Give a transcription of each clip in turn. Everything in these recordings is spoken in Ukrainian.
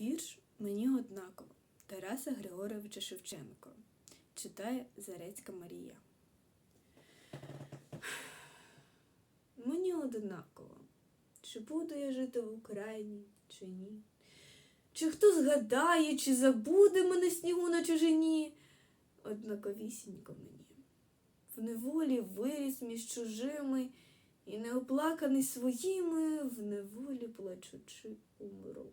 Вірш мені однаково Тараса Григоровича Шевченко. Читає Зарецька Марія. Мені однаково, чи буду я жити в Україні, чи ні. Чи хто згадає, чи забуде мене снігу на чужині, однаковісінько мені. В неволі виріс між чужими, і неоплаканий своїми, в неволі плачучи умру.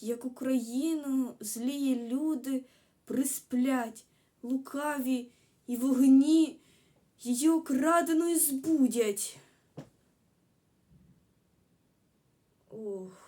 як Україну злії люди присплять, лукаві і вогні її окраденої збудять. Ох.